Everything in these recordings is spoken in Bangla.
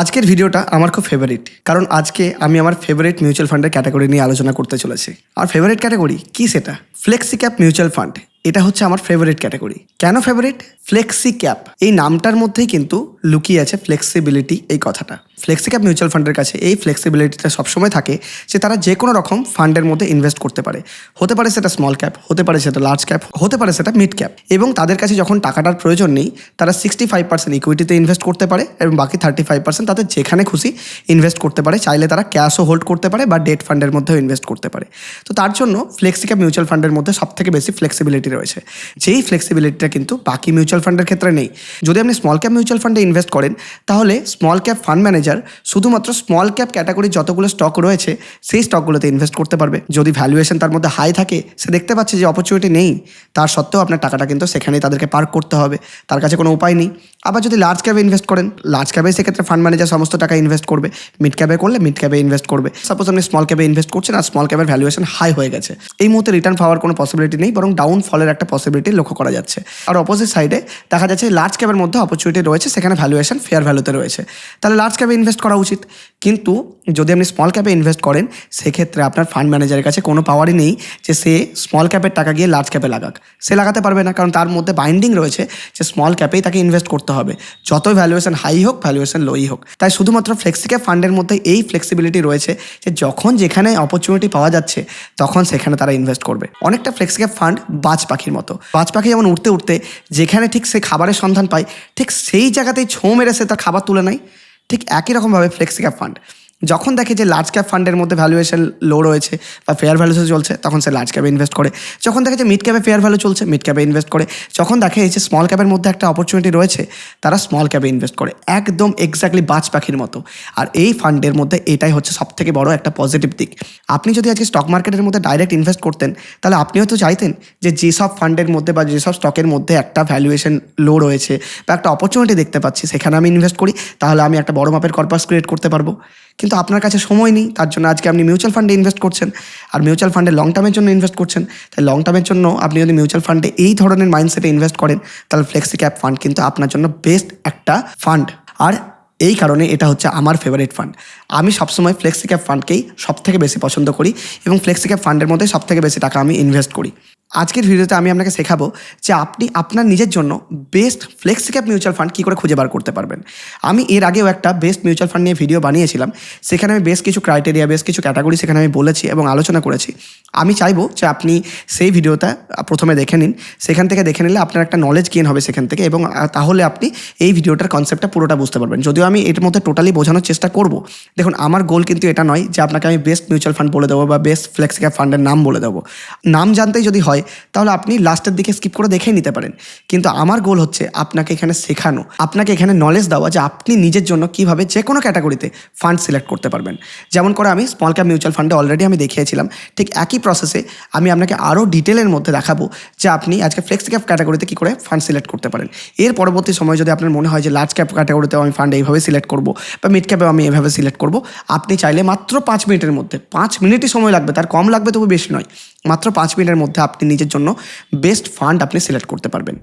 আজকের ভিডিওটা আমার খুব ফেভারিট কারণ আজকে আমি আমার ফেভারিট মিউচুয়াল ফান্ডের ক্যাটাগরি নিয়ে আলোচনা করতে চলেছি। আর ফেভারিট ক্যাটাগরি কি সেটা? ফ্লেক্সি ক্যাপ মিউচুয়াল ফান্ড এটা হচ্ছে আমার ফেভারিট ক্যাটাগরি কেন ফেভারিট ফ্লেক্সি ক্যাপ এই নামটার মধ্যেই কিন্তু লুকিয়ে আছে ফ্লেক্সিবিলিটি এই কথাটা। ফ্লেক্সি ক্যাপ মিউচুয়াল ফান্ডের কাছে এই ফ্লেক্সিবিলিটিটা সবসময় থাকে যে তারা যে কোনো রকম ফান্ডের মধ্যে ইনভেস্ট করতে পারে। হতে পারে সেটা স্মল ক্যাপ হতে পারে সেটা লার্জ ক্যাপ হতে পারে সেটা মিড ক্যাপ এবং তাদের কাছে যখন টাকাটার প্রয়োজন নেই, তারা সিক্সটি ফাইভ পার্সেন্ট ইকুইটিতে ইনভেস্ট করতে পারে এবং বাকি থার্টি ফাইভ পার্সেন্ট তাদের যেখানে খুশি ইনভেস্ট করতে পারে। চাইলে তারা ক্যাশও হোল্ড করতে পারে বা ডেট ফান্ডের মধ্যেও ইনভেস্ট করতে পারে। তো তার জন্য ফ্লেক্সি ক্যাপ মিউচুয়াল ফান্ডের মধ্যে সব থেকে বেশি ফ্লেক্সিবিলিটি রয়েছে। যেই ফ্লেক্সিবিলিটিটা কিন্তু বাকি মিউচুয়াল ফান্ডের ক্ষেত্রে নেই। যদি আপনি স্মল ক্যাপ মিউচুয়াল ফান্ডে ইনভেস্ট করেন, তাহলে স্মল ক্যাপ ফান্ড ম্যানেজার শুধুমাত্র স্মল ক্যাপ ক্যাটাগরির যতগুলো স্টক রয়েছে, সেই স্টকগুলোতে ইনভেস্ট করতে পারবে। যদি ভ্যালুয়েশন তার মধ্যে হাই থাকে, সে দেখতে পাচ্ছে যে অপরচুনিটি নেই, তার সত্ত্বেও আপনার টাকাটা কিন্তু সেখানেই তাদেরকে পার্ক করতে হবে। তার কাছে কোনো উপায় নেই। আবার যদি লার্জ ক্যাপে ইনভেস্ট করেন লার্জ ক্যাপে সেক্ষেত্রে ফান্ড ম্যানেজার সমস্ত টাকা ইনভেস্ট করবে। মিড ক্যাপে করলে মিড ক্যাপে ইনভেস্ট করবে। সাপোজ আপনি স্মল ক্যাপে ইনভেস্ট করছেন আর স্মল ক্যাপের ভ্যালুয়েশন হাই হয়ে গেছে। এই মুহূর্তে রিটার্ন পাওয়ার কোনো পসিবিলিটি নেই, বরং ডাউন ফলের একটা পসিবিলিটি লক্ষ্য করা যাচ্ছে। আর অপোজিট সাইডে দেখা যাচ্ছে লার্জ ক্যাপের মধ্যে অপরচুনিটি রয়েছে, সেখানে ভ্যালুয়েশন ফেয়ার ভ্যালুতে রয়েছে। তাহলে লার্জ ক্যাপে ইনভেস্ট করা উচিত। কিন্তু যদি আপনি স্মল ক্যাপে ইনভেস্ট করেন, সেক্ষেত্রে আপনার ফান্ড ম্যানেজারের কাছে কোনো পাওয়ারই নেই যে সে স্মল ক্যাপের টাকা গিয়ে লার্জ ক্যাপে লাগাক। সে লাগাতে পারবে না, কারণ তার মধ্যে বাইন্ডিং রয়েছে যে স্মল ক্যাপেই তাকে ইনভেস্ট করতে হবে। যত ভ্যালুয়েশন হাই হোক ভ্যালুয়েশন লোই হোক। তাই শুধুমাত্র ফ্লেক্সিক্যাপ ফান্ডের মধ্যে এই ফ্লেক্সিবিলিটি রয়েছে যে যখন যেখানে অপরচুনিটি পাওয়া যাচ্ছে, তখন সেখানে তারা ইনভেস্ট করবে। অনেকটা ফ্লেক্সিক্যাপ ফান্ড বাজ পাখির মতো। বাজ পাখি যেমন উঠতে উঠতে যেখানে ঠিক সে খাবারের সন্ধান পায়, ঠিক সেই জায়গাতেই ছৌ মেরে সে তার খাবার তুলে নেয়, ঠিক একই রকমভাবে ফ্লেক্সিক্যাপ ফান্ড। যখন দেখে যে লার্জ ক্যাপ ফান্ডের মধ্যে ভ্যালুয়েশন লো রয়েছে বা ফেয়ার ভ্যালুসে চলছে, তখন সে লার্জ ক্যাপে ইনভেস্ট করে। যখন দেখে যে মিড ক্যাপে ফেয়ার ভ্যালু চলছে মিড ক্যাপে ইনভেস্ট করে। যখন দেখে যে স্মল ক্যাপের মধ্যে একটা অপরচুনিটি রয়েছে, তারা স্মল ক্যাপে ইনভেস্ট করে। একদম এক্স্যাক্টলি বাজ পাখির মতো। আর এই ফান্ডের মধ্যে এটাই হচ্ছে সব থেকে বড় একটা পজিটিভ দিক। আপনি যদি আজকে স্টক মার্কেটের মধ্যে ডাইরেক্ট ইনভেস্ট করতেন, তাহলে আপনি হয়তো চাইতেন যে যেসব ফান্ডের মধ্যে বা যেসব স্টকের মধ্যে একটা ভ্যালুয়েশন লো রয়েছে বা একটা অপরচুনিটি দেখতে পাচ্ছি, সেখানে আমি ইনভেস্ট করি, তাহলে আমি একটা বড় মাপের কর্পাস ক্রিয়েট করতে পারব। কিন্তু আপনার কাছে সময় নেই, তার জন্য আজকে আপনি মিউচুয়াল ফান্ডে ইনভেস্ট করছেন। আর মিউচুয়াল ফান্ডে লং টার্মের জন্য ইনভেস্ট করছেন। তাই লং টার্মের জন্য আপনি যদি মিউচুয়াল ফান্ডে এই ধরনের মাইন্ডসেটে ইনভেস্ট করেন, তাহলে ফ্লেক্সি ক্যাপ ফান্ড কিন্তু আপনার জন্য বেস্ট একটা ফান্ড আর এই কারণে এটা হচ্ছে আমার ফেভারিট ফান্ড আমি সবসময় ফ্লেক্সি ক্যাপ ফান্ডকেই সব থেকে বেশি পছন্দ করি এবং ফ্লেক্সি ক্যাপ ফান্ডের মধ্যে সব থেকে বেশি টাকা আমি ইনভেস্ট করি। আজকের ভিডিওতে আমি আপনাকে শেখাবো যে আপনি আপনার নিজের জন্য best flexi cap mutual fund কী করে খুঁজে বার করতে পারবেন। আমি এর আগেও একটা বেস্ট মিউচুয়াল ফান্ড নিয়ে ভিডিও বানিয়েছিলাম। সেখানে আমি বেশ কিছু ক্রাইটেরিয়া বেশ কিছু ক্যাটাগরি সেখানে আমি বলেছি এবং আলোচনা করেছি। আমি চাইব যে আপনি সেই ভিডিওটা প্রথমে দেখে নিন। সেখান থেকে দেখে নিলে আপনার একটা নলেজ গেন হবে সেখান থেকে এবং তাহলে আপনি এই ভিডিওটার কনসেপ্টটা পুরোটা বুঝতে পারবেন। যদিও আমি এর মধ্যে টোটালি বোঝানোর চেষ্টা করব। দেখুন, আমার গোল কিন্তু এটা নয় যে আপনাকে আমি বেস্ট মিউচুয়াল ফান্ড বলে দেবো বা বেস্ট ফ্লেক্সি ক্যাপ ফান্ডের নাম বলে দেবো। নাম জানতেই যদি হয় তাহলে আপনি লাস্টের দিকে স্কিপ করে দেখেই নিতে পারেন। কিন্তু আমার গোল হচ্ছে আপনাকে এখানে শেখানো। আপনাকে এখানে নলেজ দেওয়া যে আপনি নিজের জন্য কীভাবে যে কোনো ক্যাটাগরিতে ফান্ড সিলেক্ট করতে পারবেন। যেমন করে আমি স্মল ক্যাপ মিউচুয়াল ফান্ডে অলরেডি আমি দেখিয়েছিলাম, ঠিক একই প্রসেসে আমি আপনাকে আরও ডিটেলের মধ্যে দেখাবো যে আপনি আজকে ফ্লেক্সি ক্যাপ ক্যাটাগরিতে কী করে ফান্ড সিলেক্ট করতে পারেন। এর পরবর্তী সময় যদি আপনার মনে হয় যে লার্জ ক্যাপ ক্যাটাগরিতেও আমি ফান্ড এইভাবে সিলেক্ট করব বা মিড ক্যাপেও আমি এভাবে সিলেক্ট করব, আপনি চাইলে মাত্র পাঁচ মিনিটের মধ্যে, পাঁচ মিনিটই সময় লাগবে, তার কম লাগবে তবু বেশি নয়, মাত্র পাঁচ মিনিটের মধ্যে আপনি নিজের জন্য বেস্ট ফান্ড আপনি সিলেক্ট করতে পারবেন।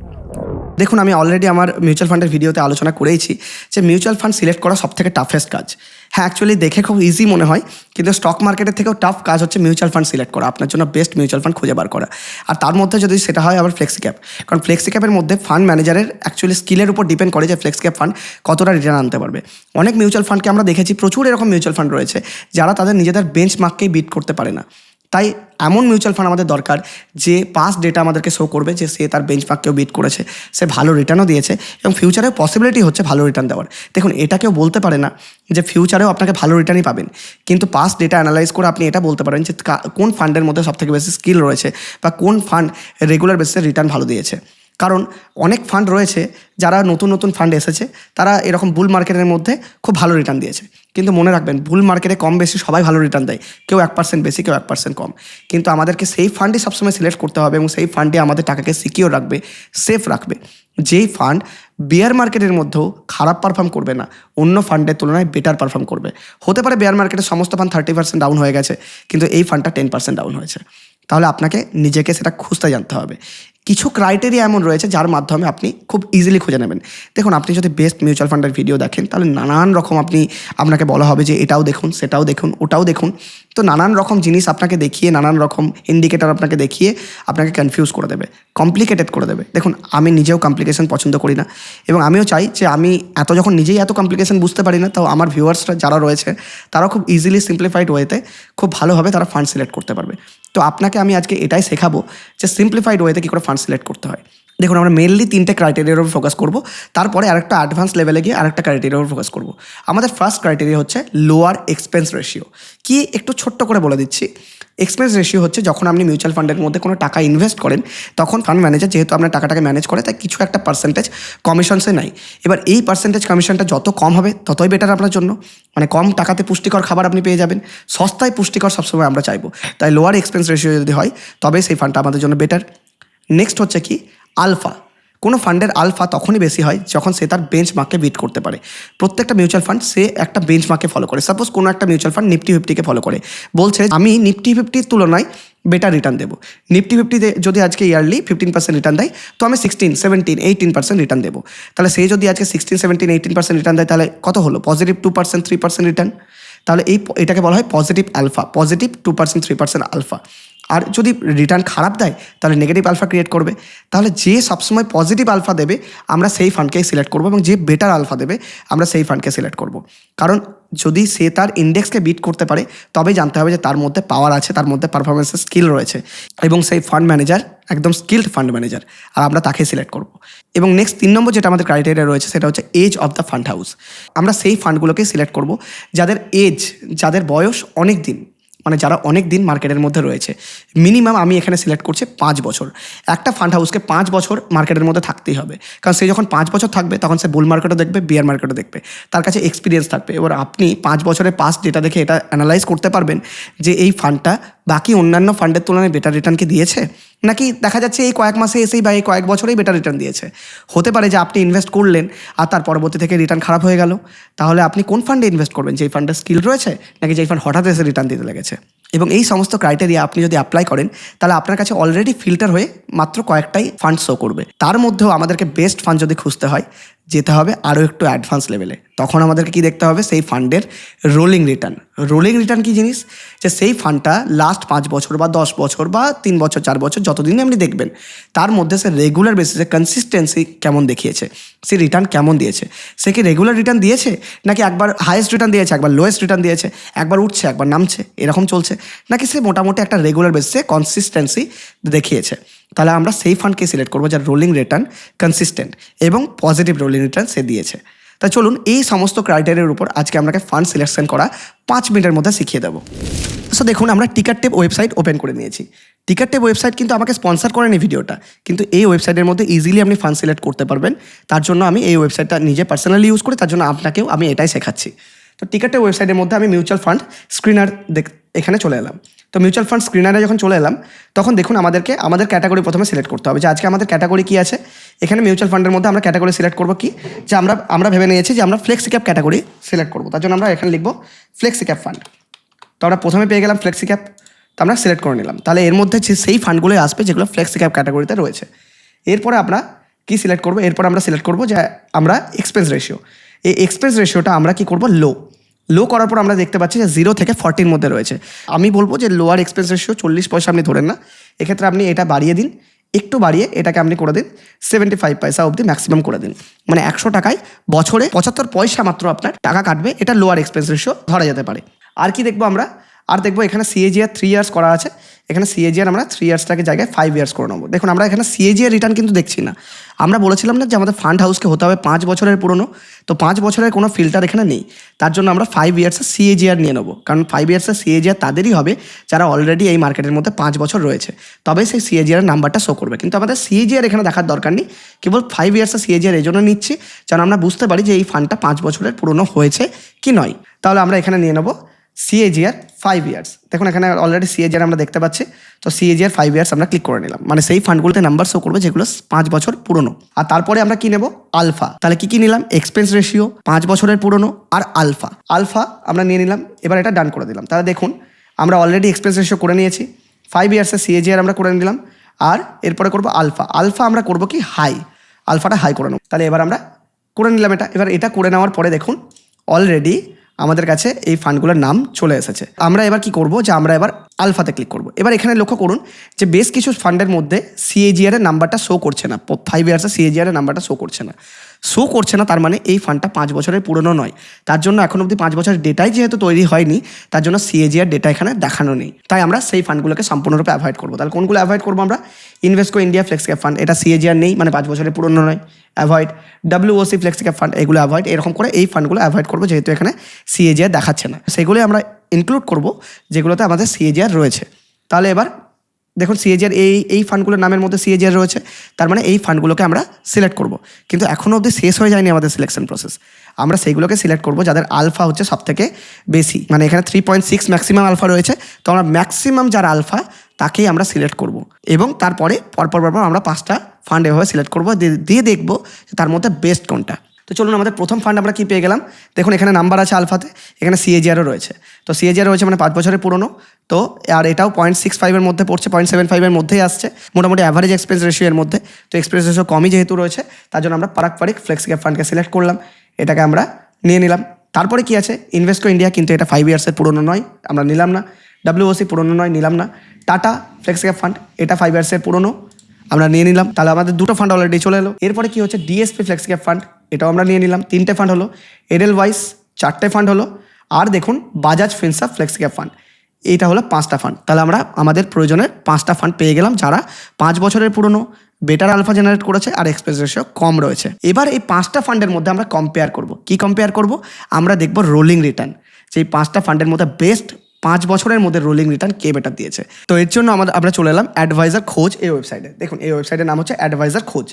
দেখুন, আমি অলরেডি আমার মিউচুয়াল ফান্ডের ভিডিওতে আলোচনা করেইছি যে মিউচুয়াল ফান্ড সিলেক্ট করা সব থেকে টাফেস্ট কাজ। হ্যাঁ অ্যাকচুয়ালি দেখে খুব ইজি মনে হয়, কিন্তু স্টক মার্কেটের থেকেও টাফ কাজ হচ্ছে মিউচুয়াল ফান্ড সিলেক্ট করা, আপনার জন্য বেস্ট মিউচুয়াল ফান্ড খুঁজে বার করা। আর তার মধ্যে যদি সেটা হয় আবার ফ্লেক্সি ক্যাপ কারণ ফ্লেক্সি ক্যাপের মধ্যে ফান্ড ম্যানেজারের অ্যাকচুয়ালি স্কিলের উপর ডিপেন্ড করে যে ফ্লেক্সি ক্যাপ ফান্ড কতটা রিটার্ন আনতে পারবে। অনেক মিউচুয়াল ফান্ডকে আমরা দেখেছি, প্রচুর এরকম মিউচুয়াল ফান্ড রয়েছে, যারা তাদের নিজেদের বেঞ্চ মার্ককেই বিট করতে পারে না। তাই এমন মিউচুয়াল ফান্ড আমাদের দরকার যে পাস ডেটা আমাদেরকে শো করবে যে সে তার বেঞ্চমার্ককেও বিট করেছে, সে ভালো রিটার্নও দিয়েছে এবং ফিউচারেও পসিবিলিটি হচ্ছে ভালো রিটার্ন দেওয়ার। দেখুন, এটা কেউ বলতে পারে না যে ফিউচারেও আপনাকে ভালো রিটার্নই পাবেন। কিন্তু পাস ডেটা অ্যানালাইজ করে আপনি এটা বলতে পারেন যে কোন ফান্ডের মধ্যে সবথেকে বেশি স্কিল রয়েছে বা কোন ফান্ড রেগুলার বেসিসে রিটার্ন ভালো দিয়েছে। কারণ অনেক ফান্ড রয়েছে যারা নতুন নতুন ফান্ড এসেছে, তারা এরকম বুল মার্কেটের মধ্যে খুব ভালো রিটার্ন দিয়েছে। কিন্তু মনে রাখবেন বুল মার্কেটে কম বেশি সবাই ভালো রিটার্ন দেয়। কেউ এক পার্সেন্ট বেশি, কেউ এক পার্সেন্ট কম। কিন্তু আমাদেরকে সেই ফান্ডই সবসময় সিলেক্ট করতে হবে এবং সেই ফান্ডে আমাদের টাকাকে সিকিওর রাখবে সেফ রাখবে। যেই ফান্ড বেয়ার মার্কেটের মধ্যেও খারাপ পারফর্ম করবে না, অন্য ফান্ডের তুলনায় বেটার পারফর্ম করবে। হতে পারে বেয়ার মার্কেটে সমস্ত ফান্ড থার্টি পার্সেন্ট ডাউন হয়ে গেছে, কিন্তু এই ফান্ডটা টেন পার্সেন্ট ডাউন হয়েছে। তাহলে আপনাকে নিজেকে সেটা খুঁজতে জানতে হবে। কিছু ক্রাইটেরিয়া এমন রয়েছে যার মাধ্যমে আপনি খুব ইজিলি খুঁজে নেবেন। দেখুন, আপনি যদি বেস্ট মিউচুয়াল ফান্ডের ভিডিও দেখেন, তাহলে নানান রকম আপনি আপনাকে বলা হবে যে এটাও দেখুন, সেটাও দেখুন, ওটাও দেখুন। তো নানান রকম জিনিস আপনাকে দেখিয়ে, নানান রকম ইন্ডিকেটার আপনাকে দেখিয়ে আপনাকে কনফিউজ করে দেবে কমপ্লিকেটেড করে দেবে। দেখুন, আমি নিজেও কমপ্লিকেশন পছন্দ করি না। এবং আমিও চাই যে আমি এত যখন নিজেই এত কমপ্লিকেশন বুঝতে পারি না, তাও আমার ভিউয়ার্সরা যারা রয়েছে তারা খুব ইজিলি সিম্পলিফাইড ওয়েতে খুব ভালোভাবে তারা ফান্ড সিলেক্ট করতে পারবে। তো আপনাকে আমি আজকে এটাই শেখাবো যে সিম্পলিফাইড ওয়েতে কী করে ফান্ড সিলেক্ট করতে হয়। দেখুন, আমরা মেনলি তিনটে ক্রাইটেরিয়ার উপর ফোকাস করব। তারপরে আরেকটা অ্যাডভান্স লেভেলে গিয়ে আরেকটা ক্রাইটেরিয়ার উপর ফোকাস করব। আমাদের ফার্স্ট ক্রাইটেরিয়া হচ্ছে লোয়ার এক্সপেন্স রেশিও কি একটু ছোট্ট করে বলে দিচ্ছি। এক্সপেন্স রেশিও হচ্ছে যখন আপনি মিউচুয়াল ফান্ডের মধ্যে কোনো টাকা ইনভেস্ট করেন, তখন ফান্ড ম্যানেজার যেহেতু আপনার টাকাটাকে ম্যানেজ করে, তাই কিছু একটা পার্সেন্টেজ কমিশনসে নাই। এবার এই পার্সেন্টেজ কমিশনটা যত কম হবে, ততই বেটার আপনার জন্য। মানে কম টাকাতে পুষ্টিকর খাবার আপনি পেয়ে যাবেন। সস্তায় পুষ্টিকর সবসময় আমরা চাইব। তাই লোয়ার এক্সপেন্স রেশিও যদি হয় তবে সেই ফান্ডটা আমাদের জন্য বেটার নেক্সট হচ্ছে কি? আলফা। কোনো ফান্ডের আলফা তখনই বেশি হয় যখন সে তার বেঞ্চ মার্ককে বিট করতে পারে। প্রত্যেকটা মিউচুয়াল ফান্ড সে একটা বেঞ্চ মার্ককে ফলো করে। সাপোজ কোনো একটা মিউচুয়াল ফান্ড নিফটি ফিফটিকে ফলো করে। বলছে, আমি নিফটি ফিফটির তুলনায় বেটার রিটার্ন দেবো। নিফটি ফিফটিতে যদি আজকে ইয়ারলি ফিফটিন পার্সেন্ট রিটার্ন দেয়, তো আমি sixteen seventeen eighteen percent return দেবো। তাহলে সে যদি আজকে sixteen seventeen eighteen percent return দেয়, তাহলে কত হলো? Positive two percent three percent return তাহলে এই এটাকে বলা হয় positive alpha positive two percent three percent alpha আর যদি রিটার্ন খারাপ দেয়, তাহলে নেগেটিভ আলফা ক্রিয়েট করবে। তাহলে যে সবসময় পজিটিভ আলফা দেবে, আমরা সেই ফান্ডকেই সিলেক্ট করব এবং যে বেটার আলফা দেবে, আমরা সেই ফান্ডকে সিলেক্ট করব। কারণ যদি সে তার ইন্ডেক্সকে বিট করতে পারে, তবেই জানতে হবে যে তার মধ্যে পাওয়ার আছে, তার মধ্যে পারফরমেন্সের স্কিল রয়েছে এবং সেই ফান্ড ম্যানেজার একদম স্কিল্ড ফান্ড ম্যানেজার আর আমরা তাকে সিলেক্ট করব। এবং নেক্সট তিন নম্বর যেটা আমাদের ক্রাইটেরিয়া রয়েছে, সেটা হচ্ছে age of the fund house আমরা সেই ফান্ডগুলোকে সিলেক্ট করব, যাদের এজ যাদের বয়স অনেক দিন মানে যারা অনেক দিন মার্কেটের মধ্যে রয়েছে। মিনিমাম আমি এখানে সিলেক্ট করছি পাঁচ বছর। একটা ফান্ড হাউসকে পাঁচ বছর মার্কেটের মধ্যে থাকতেই হবে। কারণ সে যখন পাঁচ বছর থাকবে, তখন সে বুল মার্কেটও দেখবে বিয়ার মার্কেটও দেখবে। তার কাছে এক্সপিরিয়েন্স থাকবে। এবার আপনি পাঁচ বছরের পাস ডেটা দেখে এটা অ্যানালাইজ করতে পারবেন যে এই ফান্ডটা বাকি অন্যান্য ফান্ডের তুলনায় বেটার রিটার্ন কি দিয়েছে? নাকি দেখা যাচ্ছে এই কয়েক মাসে এসেই বা এই কয়েক বছরেই বেটার রিটার্ন দিয়েছে? হতে পারে যে আপনি ইনভেস্ট করলেন আর তার পরবর্তী থেকে রিটার্ন খারাপ হয়ে গেল। তাহলে আপনি কোন ফান্ডে ইনভেস্ট করবেন? যেই ফান্ডের স্কিল রয়েছে নাকি যেই ফান্ড হঠাৎ এসে রিটার্ন দিতে লেগেছে? এবং এই সমস্ত ক্রাইটেরিয়া আপনি যদি অ্যাপ্লাই করেন, তাহলে আপনার কাছে অলরেডি ফিল্টার হয়ে মাত্র কয়েকটাই ফান্ড শো করবে। তার মধ্যেও আমাদেরকে বেস্ট ফান্ড যদি খুঁজতে হয়, যেতে হবে আরও একটু অ্যাডভান্স লেভেলে তখন আমাদেরকে কি দেখতে হবে? সেই ফান্ডের রোলিং রিটার্ন রোলিং রিটার্ন কি জিনিস? যে সেই ফান্ডটা লাস্ট পাঁচ বছর বা দশ বছর বা তিন বছর, চার বছর যতদিন আপনি দেখবেন, তার মধ্যে সে রেগুলার বেসিসে কনসিস্টেন্সি কেমন দেখিয়েছে? সে রিটার্ন কেমন দিয়েছে? সে কি রেগুলার রিটার্ন দিয়েছে? নাকি একবার হাইয়েস্ট রিটার্ন দিয়েছে, একবার লোয়েস্ট রিটার্ন দিয়েছে, একবার উঠছে, একবার নামছে, এরকম চলছে? নাকি সে মোটামুটি একটা রেগুলার বেসিসে কনসিস্টেন্সি দেখিয়েছে? তাহলে আমরা সেই ফান্ডকে সিলেক্ট করব যার রোলিং রিটার্ন কনসিস্টেন্ট এবং পজিটিভ রোলিং রিটার্ন সে দিয়েছে। তা চলুন এই সমস্ত ক্রাইটেরিয়ার উপর আজকে আপনাকে ফান্ড সিলেকশন করা পাঁচ মিনিটের মধ্যে শিখিয়ে দেবো। সো দেখুন, আমরা টিকার টেপ ওয়েবসাইট ওপেন করে নিয়েছি। টিকার টেপ ওয়েবসাইট কিন্তু আমাকে স্পন্সার করেনি ভিডিওটা। কিন্তু এই ওয়েবসাইটের মধ্যে ইজিলি আপনি ফান্ড সিলেক্ট করতে পারবেন। তার জন্য আমি এই ওয়েবসাইটটা নিজে পার্সোনালি ইউজ করি, তার জন্য আপনাকেও আমি এটাই শেখাচ্ছি। তো টিকার টেপ ওয়েবসাইটের মধ্যে আমি মিউচুয়াল ফান্ড স্ক্রিনার দেখ, এখানে চলে এলাম। তো মিউচুয়াল ফান্ড স্ক্রিনারে যখন চলে এলাম, তখন দেখুন আমাদেরকে, আমাদের ক্যাটাগরি প্রথমে সিলেক্ট করতে হবে। যে আজকে আমাদের ক্যাটাগরি কী আছে? এখানে মিউচুয়াল ফান্ডের মধ্যে আমরা ক্যাটাগরি সিলেক্ট করব কি? যে আমরা আমরা ভেবে নিয়েছি যে আমরা ফ্লেক্সি ক্যাপ ক্যাটাগরি সিলেক্ট করব। তার জন্য আমরা এখানে লিখব ফ্লেক্সি ক্যাপ ফান্ড তো আমরা প্রথমে পেয়ে গেলাম ফ্লেক্সি ক্যাপ তো আমরা সিলেক্ট করে নিলাম। তাহলে এর মধ্যে যে সেই ফান্ডগুলোই আসবে যেগুলো ফ্লেক্সি ক্যাপ ক্যাটাগরিতে রয়েছে। এরপরে আমরা কি সিলেক্ট করব? এরপর আমরা সিলেক্ট করব যে আমরা এক্সপেন্স রেশিও এই এক্সপেন্স রেশিওটা আমরা কি করব? লো লো করার পর আমরা দেখতে পাচ্ছি যে জিরো থেকে ফর্টির মধ্যে রয়েছে। আমি বলব যে লোয়ার এক্সপেন্স রেশিও চল্লিশ পয়সা আপনি ধরেন না। এক্ষেত্রে আপনি এটা বাড়িয়ে দিন। একটু বাড়িয়ে এটাকে আপনি করে দিন সেভেন্টি ফাইভ পয়সা অবধি ম্যাক্সিমাম করে দিন। মানে একশো টাকায় বছরে পঁচাত্তর পয়সা মাত্র আপনার টাকা কাটবে, এটা লোয়ার এক্সপেন্স রেশিও ধরা যেতে পারে। আর কি দেখব আমরা? আর দেখব এখানে সিএজিআর থ্রি ইয়ার্স করা আছে। এখানে সিএজিআর আমরা থ্রি ইয়ার্সটাকে জায়গায় ফাইভ ইয়ার্স করে নেব। দেখুন, আমরা এখানে সিএজিআর রিটার্ন কিন্তু দেখছি না। আমরা বলেছিলাম না যে আমাদের ফান্ড হাউসকে হতে হবে পাঁচ বছরের পুরনো। তো পাঁচ বছরের কোনো ফিল্টার এখানে নেই। তার জন্য আমরা ফাইভ ইয়ার্সের সিএজিআর নিয়ে নেব। কারণ ফাইভ ইয়ার্সের সিএজিআর তাদেরই হবে যারা অলরেডি এই মার্কেটের মধ্যে পাঁচ বছর রয়েছে। তবে সেই সিএজিআর নাম্বারটা শো করবে। কিন্তু আমাদের সিএজিআর এখানে দেখার দরকার নেই। কেবল ফাইভ ইয়ার্সের সিএজিআর এই জন্য নিচ্ছি। যেন আমরা বুঝতে পারি যে এই ফান্ডটা পাঁচ বছরের পুরনো হয়েছে কি নয়। তাহলে আমরা এখানে নিয়ে নেব। সিএজিআর ফাইভ ইয়ার্স দেখুন, এখানে অলরেডি সিএজিআর আমরা দেখতে পাচ্ছি। তো সিএজিআর ফাইভ ইয়ার্স আমরা ক্লিক করে নিলাম। মানে সেই ফান্ডগুলোতে নাম্বার শো করবে যেগুলো পাঁচ বছর পুরনো। আর তারপরে আমরা কি নেব? আলফা তাহলে কি কি নিলাম? এক্সপেন্স রেশিও পাঁচ বছরের পুরনো আর আলফা আলফা আমরা নিয়ে নিলাম, এবার এটা ডান করে দিলাম। তাহলে দেখুন, আমরা অলরেডি এক্সপেন্স রেশিও করে নিয়েছি। ফাইভ ইয়ার্সের সিএজিআর আমরা করে নিলাম। আর এরপরে করব আলফা আলফা আমরা করব কি? হাই আলফাটা হাই করে নেব। তাহলে এবার আমরা করে নিলাম এটা। এবার এটা করে নেওয়ার পরে দেখুন অলরেডি আমাদের কাছে এই ফান্ডগুলোর নাম চলে এসেছে। আমরা এবার কি করব যে আমরা এবার আলফাতে ক্লিক করব। এবার এখানে লক্ষ্য করুন যে বেশ কিছু ফান্ডের মধ্যে সিএজিআর এর নাম্বারটা শো করছে না। ফাইভ ইয়ার্সে সিএজিআর এর নাম্বারটা শো করছে না। শো করছে না, তার মানে এই ফান্ডটা পাঁচ বছরের পুরনো নয়। তার জন্য এখন অবধি পাঁচ বছরের ডেটাই যেহেতু তৈরি হয়নি, তার জন্য সিএজিআর ডেটা এখানে দেখানো নেই। তাই আমরা সেই ফান্ডগুলোকে সম্পূর্ণরূপে অ্যাভয়েড করব। তাহলে কোনগুলো অ্যাভয়েড করব আমরা? Invesco India flex cap fund এটা সিএজিআর নেই মানে পাঁচ বছরের পুরনো নয়। Avoid WOC flex cap fund এগুলো অ্যাভয়েড এরকম করে এই ফান্ডগুলো অ্যাভয়েড করব, যেহেতু এখানে সিএজিআর দেখাচ্ছে না। সেগুলোই আমরা ইনক্লুড করব, যেগুলোতে আমাদের সিএজিআর রয়েছে। তাহলে এবার দেখুন সিএজিআর এই এই ফান্ডগুলোর নামের মধ্যে সিএজিআর রয়েছে, তার মানে এই ফান্ডগুলোকে আমরা সিলেক্ট করব। কিন্তু এখনও অবধি শেষ হয়ে যায়নি আমাদের সিলেকশন প্রসেস আমরা সেইগুলোকে সিলেক্ট করব যাদের আলফা হচ্ছে সব থেকে বেশি। মানে এখানে three point six maximum alpha রয়েছে, তো আমরা ম্যাক্সিমাম যার আলফা তাকেই আমরা সিলেক্ট করব। এবং তারপরে, পরপর পরপর আমরা পাঁচটা ফান্ড এভাবে সিলেক্ট করব, দিয়ে- দেখব তার মধ্যে বেস্ট কোনটা। তো চলুন, আমাদের প্রথম ফান্ড আমরা কী পেয়ে গেলাম? দেখুন, এখানে নাম্বার আছে আলফাতে এখানে সিএজিআরও রয়েছে। তো সিএজিআর রয়েছে মানে পাঁচ বছরের পুরনো তো, আর এটাও পয়েন্ট সিক্স ফাইভের মধ্যে পড়ছে পয়েন্ট সেভেন ফাইভের মধ্যেই আসছে, মোটামুটি অ্যাভারেজ এক্সপেন্স রেশিওর মধ্যে। তো এক্সপেন্স রেশিও কমই যেহেতু রয়েছে, তার জন্য আমরা পারাক পারিক ফ্লেক্স ক্যাপ ফান্ডকে সিলেক্ট করলাম, এটাকে আমরা নিয়ে নিলাম। তারপরে কি আছে? ইনভেস্টকো ইন্ডিয়া কিন্তু এটা ফাইভ ইয়ার্সের পুরনো নয়, আমরা নিলাম না। ডাব্লিউওসি পুরনো নয়, নিলাম না। টাটা ফ্লেক্স ক্যাপ ফান্ড এটা ফাইভ ইয়ার্সের পুরনো, আমরা নিয়ে নিলাম। তাহলে আমাদের দুটো ফান্ড অলরেডি চলে এলো। এরপরে কি হচ্ছে? ডিএসপি ফ্লেক্স ক্যাপ ফান্ড এটাও আমরা নিয়ে নিলাম। তিনটে ফান্ড হলো এডেল ওয়াইস চারটে ফান্ড হলো, আর দেখুন Bajaj Finserv flex cap fund এইটা হলো পাঁচটা ফান্ড তাহলে আমরা আমাদের প্রয়োজনের পাঁচটা ফান্ড পেয়ে গেলাম যারা পাঁচ বছরের পুরনো বেটার আলফা জেনারেট করেছে আর এক্সপেন্স রেশিও কম রয়েছে। এবার এই পাঁচটা ফান্ডের মধ্যে আমরা কম্পেয়ার করব। কি কম্পেয়ার করব? আমরা দেখব রোলিং রিটার্ন এই পাঁচটা ফান্ডের মধ্যে বেস্ট পাঁচ বছরের মধ্যে রোলিং রিটার্ন কে বেটার দিয়েছে। তো এর জন্য আমাদের, আমরা চলে এলাম অ্যাডভাইজার খোঁজ এই ওয়েবসাইটে দেখুন, এই ওয়েবসাইটের নাম হচ্ছে অ্যাডভাইজার খোঁজ।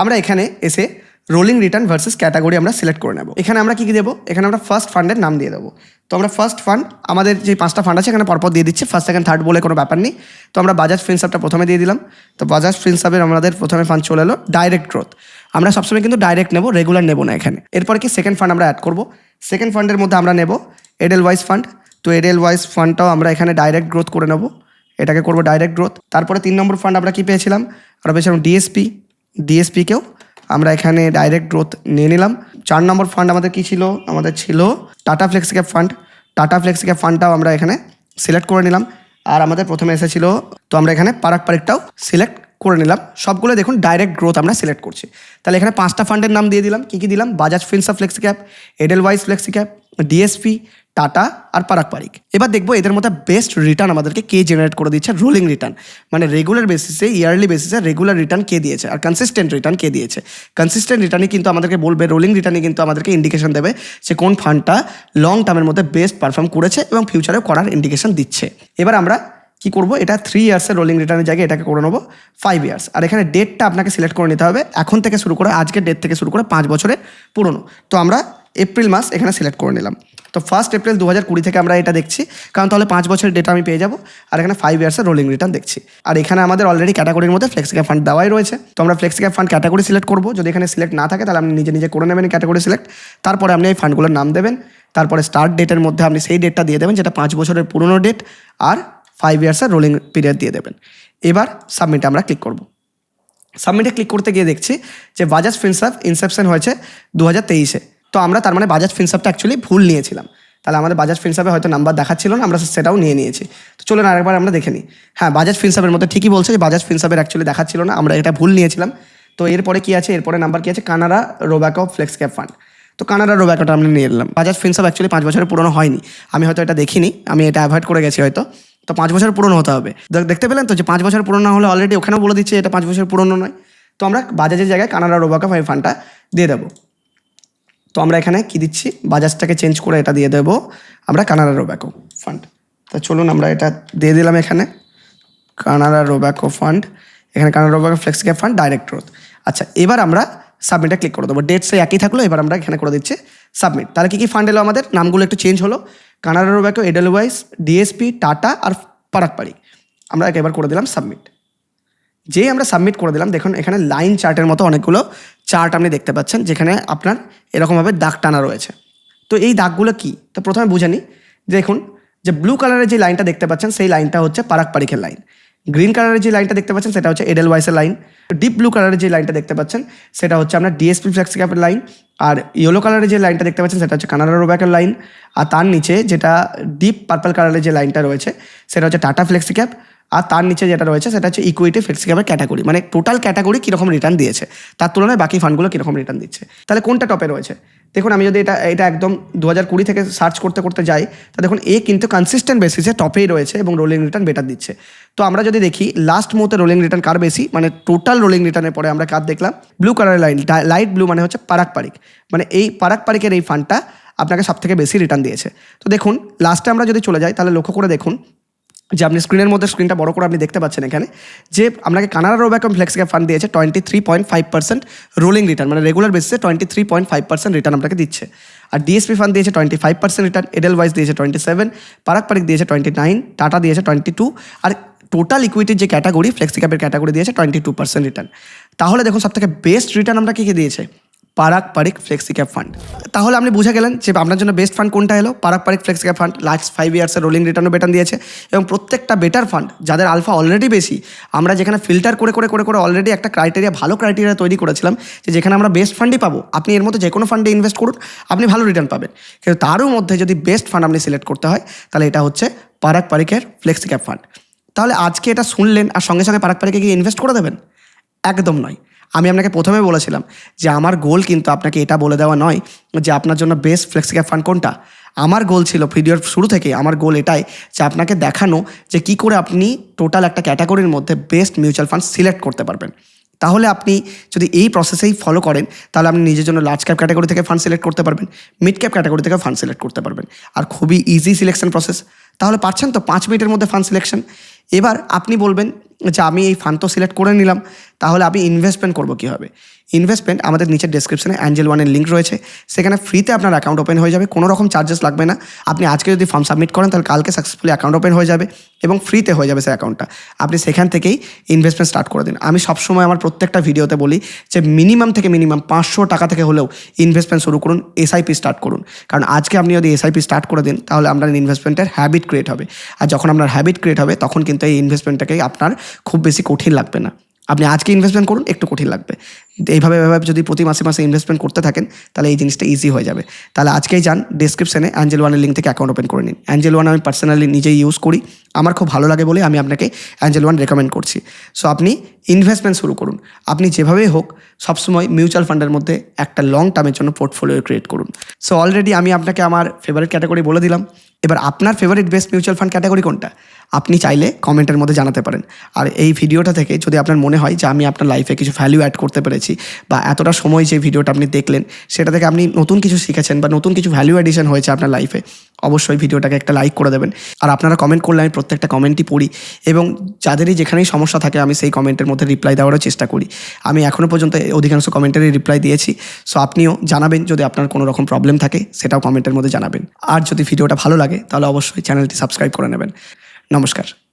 আমরা এখানে এসে রোলিং রিটার্ন ভার্সেস ক্যাটাগরি আমরা সিলেক্ট করে নেব। এখানে আমরা কি কি দেবো? এখানে আমরা ফার্স্ট ফান্ডের নাম দিয়ে দেবো। তো আমরা ফার্স্ট ফান্ড আমাদের যে পাঁচটা ফান্ড আছে, এখানে পরপর দিয়ে দিচ্ছি। ফার্স্ট সেকেন্ড থার্ড বলে কোনো ব্যাপার নেই। তো আমরা বাজাজ ফিনসাপটা প্রথমে দিয়ে দিলাম। তো বাজাজ ফিনসাপের আমাদের প্রথমে ফান্ড চলে এলো ডাইরেক্ট গ্রোথ আমরা সবসময় কিন্তু ডাইরেক্ট নেব রেগুলার নেব না এখানে। এরপর কি সেকেন্ড ফান্ড আমরা অ্যাড করব। সেকেন্ড ফান্ডের মধ্যে আমরা নেব এডেল ওয়াইজ ফান্ড তো এডেল ওয়াইজ ফান্ডটাও আমরা এখানে ডাইরেক্ট গ্রোথ করে নেব। এটাকে করব ডাইরেক্ট গ্রোথ তারপরে তিন নম্বর ফান্ড আমরা কি পেয়েছিলাম? আমরা পেয়েছিলাম ডিএসপি ডিএসপিকেও আমরা এখানে ডাইরেক্ট গ্রোথ নিয়ে নিলাম। চার নম্বর ফান্ড আমাদের কি ছিল? আমাদের ছিল Tata flexi cap fund Tata flexi cap ফান্ডটাও আমরা এখানে সিলেক্ট করে নিলাম। আর আমাদের প্রথমে এসেছিল, তো আমরা এখানে পারাক পারিকটাও সিলেক্ট করে নিলাম। সবগুলো দেখুন ডাইরেক্ট গ্রোথ আমরা সিলেক্ট করছি। তাহলে এখানে পাঁচটা ফান্ডের নাম দিয়ে দিলাম। কী কী দিলাম? Bajaj Finserv flexi cap Edelweiss flexi cap DSP Tata আর পারাক পারিক। এবার দেখব এদের মধ্যে বেস্ট রিটার্ন আমাদেরকে কে জেনারেট করে দিচ্ছে রোলিং রিটার্ন মানে রেগুলার বেসিসে ইয়ারলি বেসিসে রেগুলার রিটার্ন কে দিয়েছে? আর কনসিস্টেন্ট রিটার্ন কে দিয়েছে? কনসিস্টেন্ট রিটার্নই কিন্তু আমাদেরকে বলবে রোলিং রিটার্নই কিন্তু আমাদেরকে ইন্ডিকেশন দেবে যে কোন ফান্ডটা লং টার্মের মধ্যে বেস্ট পারফর্ম করেছে এবং ফিউচারেও করার ইন্ডিকেশন দিচ্ছে। এবার আমরা কি করব? এটা থ্রি ইয়ার্সের রোলিং রিটার্নের জায়গায় এটাকে করে নেব ফাইভ ইয়ার্স আর এখানে ডেটটা আপনাকে সিলেক্ট করে নিতে হবে। এখন থেকে শুরু করে, আজকের ডেট থেকে শুরু করে পাঁচ বছরের পুরনো। তো আমরা এপ্রিল মাস এখানে সিলেক্ট করে নিলাম। তো ফার্স্ট এপ্রিল দু হাজার কুড়ি থেকে আমরা এটা দেখছি। কারণ তাহলে পাঁচ বছরের ডেটা আমি পেয়ে যাব। আর এখানে ফাইভ ইয়ার্সের রোলিং রিটার্ন দেখছি। আর এখানে আমাদের অলরেডি ক্যাটাগরির মধ্যে ফ্লেক্সিক্যাপ ফান্ড দেওয়াই রয়েছে। তো আমরা ফ্লেক্সিক্যাপ ফান্ড ক্যাটাগরি সিলেক্ট করব। যদি এখানে সিলেক্ট না থাকে, তাহলে আপনি নিজে নিজে করে নেবেন ক্যাটাগরি সিলেক্ট তারপরে আপনি এই ফান্ডগুলোর নাম দেবেন। তারপরে স্টার্ট ডেটের মধ্যে আপনি সেই ডেটটা দিয়ে দেবেন, যেটা পাঁচ বছরের পুরনো ডেট আর ফাইভ ইয়ার্সের রোলিং পিরিয়ড দিয়ে দেবেন। এবার সাবমিটে আমরা ক্লিক করব। সাবমিটে ক্লিক করতে গিয়ে দেখছি যে বাজাজ ফিনসাপ ইনসেপশন হয়েছে দু হাজার তেইশে। তো আমরা তার মানে বাজাজ ফিনসাপটা অ্যাকচুয়ালি ভুল নিয়েছিলাম। তাহলে আমাদের বাজাজ ফিনসাপে হয়তো নাম্বার দেখাচ্ছিল না, আমরা সেটাও নিয়ে নিয়েছি। তো চলুন আরেকবার আমরা দেখে নিই। হ্যাঁ বাজাজ ফিনসাপের মধ্যে ঠিকই বলছে যে বাজাজ ফিনসাপের অ্যাকচুয়ালি দেখাচ্ছিল না, আমরা এটা ভুল নিয়েছিলাম। তো এরপরে কি আছে? এরপরে নাম্বার কি আছে? Canara Robeco flex cap fund তো কানাডা রোব্যাকোটা আমরা নিয়ে এলাম বাজাজ ফিনসাপ অ্যাকচুয়ালি পাঁচ বছরের পুরনো হয়নি। আমি হয়তো এটা দেখিনি, আমি এটা অ্যাভয়েড করে গেছি হয়তো। তো পাঁচ বছর পুরনো হতে হবে। দেখ- দেখতে পেলেন তো যে পাঁচ বছর পুরনো হলে অলরেডি ওখানেও বলে দিচ্ছে এটা পাঁচ বছর পুরনো নয়। তো আমরা বাজাজের জায়গায় কানাডা রোবাকো ফান্ডটা দিয়ে দেবো। তো আমরা এখানে কি দিচ্ছি? বাজাজটাকে চেঞ্জ করে এটা দিয়ে দেবো। আমরা কানাডা রোব্যাকো ফান্ড তো চলুন আমরা এটা দিয়ে দিলাম এখানে। কানাডা রোব্যাকো ফান্ড এখানে Canara Robeco flex cap fund direct growth আচ্ছা এবার আমরা সাবমিটে ক্লিক করে দেবো। ডেট একই থাকল, এবার আমরা এখানে করে দিচ্ছি সাবমিট তাহলে কী কী ফান্ড এলো আমাদের? নামগুলো একটু চেঞ্জ হলো। Canara Robeco Edelweiss DSP Tata আর পারাকপাড়ি। আমরা এবার করে দিলাম সাবমিট যেই আমরা সাবমিট করে দিলাম, দেখুন এখানে লাইন চার্টের মতো অনেকগুলো চার্ট আপনি দেখতে পাচ্ছেন, যেখানে আপনার এরকমভাবে দাগ টানা রয়েছে। তো এই দাগগুলো কি? তো প্রথমে বুঝে নিই। দেখুন, যে ব্লু কালারের যে লাইনটা দেখতে পাচ্ছেন, সেই লাইনটা হচ্ছে পারাক পারিখের লাইন গ্রিন কালারের যে লাইনটা দেখতে পাচ্ছেন, সেটা হচ্ছে এডেল ওয়াইসের লাইন ডিপ ব্লু কালারের যে লাইনটা দেখতে পাচ্ছেন, সেটা হচ্ছে আপনার ডিএসপি ফ্লেক্সি ক্যাপের লাইন আর ইয়েলো কালারের যে লাইনটা দেখতে পাচ্ছেন, সেটা হচ্ছে কানাডা রোব্যাকের লাইন আর তার নিচে যেটা ডিপ পার্পল কালারের যে লাইনটা রয়েছে, সেটা হচ্ছে টাটা ফ্লেক্সি ক্যাপ আর তার নিচে যেটা রয়েছে সেটা হচ্ছে ইকুইটি ফ্লেক্সি ক্যাপের ক্যাটাগরি মানে টোটাল ক্যাটাগরি কীরকম রিটার্ন দিয়েছে, তার তুলনায় বাকি ফান্ডগুলো কীরকম রিটার্ন দিচ্ছে। তাহলে কোনটা টপে রয়েছে? দেখুন, আমি যদি এটা এটা একদম দু হাজার কুড়ি থেকে সার্চ করতে করতে যাই, তা দেখুন এ কিন্তু কনসিস্টেন্ট বেসিসে টপেই রয়েছে এবং রোলিং রিটার্ন বেটার দিচ্ছে। তো আমরা যদি দেখি লাস্ট মুহূর্তে রোলিং রিটার্ন কার বেশি? মানে টোটাল রোলিং রিটার্নের পরে আমরা কার দেখলাম? ব্লু কালারের লাইন লাইট ব্লু মানে হচ্ছে পারাক পারিক। মানে এই পারাক পারিকের এই ফান্ডটা আপনাকে সব থেকে বেশি রিটার্ন দিয়েছে। তো দেখুন লাস্টে আমরা যদি চলে যাই, তাহলে লক্ষ্য করে দেখুন যে আপনি স্ক্রিনের মধ্যে স্ক্রিনটা বড় করে আপনি দেখতে পাচ্ছেন এখানে, যে আপনাকে Canara Robeco flex cap fund দিয়েছে twenty three point five percent rolling return মানে রেগুলার বেসিসে twenty three point five percent return আপনাকে দিচ্ছে। আর ডিএসপি ফান্ড দিয়েছে twenty five percent return Edelweiss দিয়েছে টোয়েন্টি সেভেন পারাক পারিক দিয়েছে টোয়েন্টি নাইন টাটা দিয়েছে টোয়েন্টি টু আর টোটাল ইকুইটির যে ক্যাটাগরি ফ্লেক্সি ক্যাপের ক্যাটাগরি দিয়েছে টোয়েন্টি টু পার্সেন্ট রিটার্ন তাহলে দেখুন সব থেকে বেস্ট রিটার্ন আমরা কী কী দিয়েছে? Parag Parikh flexi cap fund. তাহলে আপনি বুঝে গেলেন যে আপনার জন্য বেস্ট ফান্ড কোনটা এলো? Parag Parikh flexi cap fund last five ইয়ার্সের rolling রিটার্নও বেটার দিয়েছে এবং প্রত্যেকটা বেটার ফান্ড যাদের আলফা অলরেডি বেশি, আমরা যেখানে ফিল্টার করে করে করে করে অলরেডি একটা ক্রাইটেরিয়া ভালো ক্রাইটেরিয়া তৈরি করেছিলাম যে যেখানে আমরা বেস্ট ফান্ডই পাবো। আপনি এর মধ্যে যে কোনো ফান্ডে ইনভেস্ট করুন, আপনি ভালো রিটার্ন পাবেন। কিন্তু তারও মধ্যে যদি বেস্ট ফান্ড আপনি সিলেক্ট করতে হয়, তাহলে এটা হচ্ছে পারাক পারিকের ফ্লেক্সি ক্যাপ ফান্ড। তাহলে আজকে এটা শুনলেন আর সঙ্গে সঙ্গে পারাক পারিকে গিয়ে ইনভেস্ট করে দেবেন? একদম নয়। আমি আপনাকে প্রথমে বলেছিলাম যে আমার গোল কিন্তু আপনাকে এটা বলে দেওয়া নয় যে আপনার জন্য বেস্ট ফ্লেক্সি ক্যাপ ফান্ড কোনটা। আমার গোল ছিল ভিডিওর শুরু থেকে আমার গোল এটাই যে আপনাকে দেখানো যে কি করে আপনি টোটাল একটা ক্যাটাগরির মধ্যে বেস্ট মিউচুয়াল ফান্ড সিলেক্ট করতে পারবেন। তাহলে আপনি যদি এই প্রসেসেই ফলো করেন, তাহলে আপনি নিজের জন্য লার্জ ক্যাপ ক্যাটাগরি থেকে ফান্ড সিলেক্ট করতে পারবেন মিড ক্যাপ ক্যাটাগরি থেকে ফান্ড সিলেক্ট করতে পারবেন। আর খুবই ইজি সিলেকশন প্রসেস তাহলে পারছেন তো পাঁচ মিনিটের মধ্যে ফান্ড সিলেকশন এবার আপনি বলবেন যে, আমি এই ফান্ড তো সিলেক্ট করে নিলাম, তাহলে আমি ইনভেস্টমেন্ট করব কীভাবে? ইনভেস্টমেন্ট আমাদের নিচের ডেসক্রিপশনে অ্যাঞ্জেল ওয়ানের লিঙ্ক রয়েছে। সেখানে ফ্রিতে আপনার অ্যাকাউন্ট ওপেন হয়ে যাবে, কোনো রকম চার্জেস লাগবে না। আপনি আজকে যদি ফর্ম সাবমিট করেন, তাহলে কালকে সাকসেসফুলি অ্যাকাউন্ট ওপেন হয়ে যাবে এবং ফ্রিতে হয়ে যাবে সেই অ্যাকাউন্টটা আপনি সেখান থেকেই ইনভেস্টমেন্ট স্টার্ট করে দিন। আমি সবসময় আমার প্রত্যেকটা ভিডিওতে বলি যে মিনিমাম থেকে মিনিমাম পাঁচশো টাকা থেকে হলেও ইনভেস্টমেন্ট শুরু করুন এসআইপি স্টার্ট করুন। কারণ আজকে আপনি যদি এসআইপি স্টার্ট করে দিন, তাহলে আপনার ইনভেস্টমেন্টের হ্যাবিট ক্রিয়েট হবে। আর যখন আপনার হ্যাবিট ক্রিয়েট হবে, তখন কিন্তু এই ইনভেস্টমেন্টটাকে আপনার খুব বেশি কঠিন লাগবে না। আপনি আজকে ইনভেস্টমেন্ট করুন, একটু কঠিন লাগবে। এইভাবে এভাবে যদি প্রতি মাসে মাসে ইনভেস্টমেন্ট করতে থাকেন, তাহলে এই জিনিসটা ইজি হয়ে যাবে। তাহলে আজকেই যান ডিসক্রিপশনে অ্যাঞ্জেল ওয়ানের লিঙ্ক থেকে অ্যাকাউন্ট ওপেন করে নিন। অ্যাঞ্জেল ওয়ান আমি পার্সোনালি নিজেই ইউজ করি। আমার খুব ভালো লাগে বলে আমি আপনাকে অ্যাঞ্জেল ওয়ান রেকমেন্ড করছি। সো আপনি ইনভেস্টমেন্ট শুরু করুন। আপনি যেভাবেই হোক, সবসময় মিউচুয়াল ফান্ডের মধ্যে একটা লং টার্মের জন্য পোর্টফোলিও ক্রিয়েট করুন। সো অলরেডি আমি আপনাকে আমার ফেভারিট ক্যাটাগরি বলে দিলাম। এবার আপনার favourite best mutual fund category কোনটা? আপনি চাইলে কমেন্টের মধ্যে জানাতে পারেন। আর এই ভিডিওটা থেকে যদি আপনার মনে হয় যে আমি আপনার লাইফে কিছু ভ্যালু অ্যাড করতে পেরেছি বা এতটা সময় যে ভিডিওটা আপনি দেখলেন, সেটা থেকে আপনি নতুন কিছু শিখেছেন বা নতুন কিছু ভ্যালু অ্যাডিশন হয়েছে আপনার লাইফে অবশ্যই ভিডিওটাকে একটা লাইক করে দেবেন। আর আপনারা কমেন্ট করলে আমি প্রত্যেকটা কমেন্টই পড়ি এবং যাদেরই যেখানেই সমস্যা থাকে আমি সেই কমেন্টের মধ্যে রিপ্লাই দেওয়ারও চেষ্টা করি। আমি এখনও পর্যন্ত অধিকাংশ কমেন্টেরই রিপ্লাই দিয়েছি। সো আপনিও জানাবেন যদি আপনার কোনো রকম প্রবলেম থাকে, সেটাও কমেন্টের মধ্যে জানাবেন। আর যদি ভিডিওটা ভালো লাগে, তাহলে অবশ্যই চ্যানেলটি সাবস্ক্রাইব করে নেবেন। নমস্কার।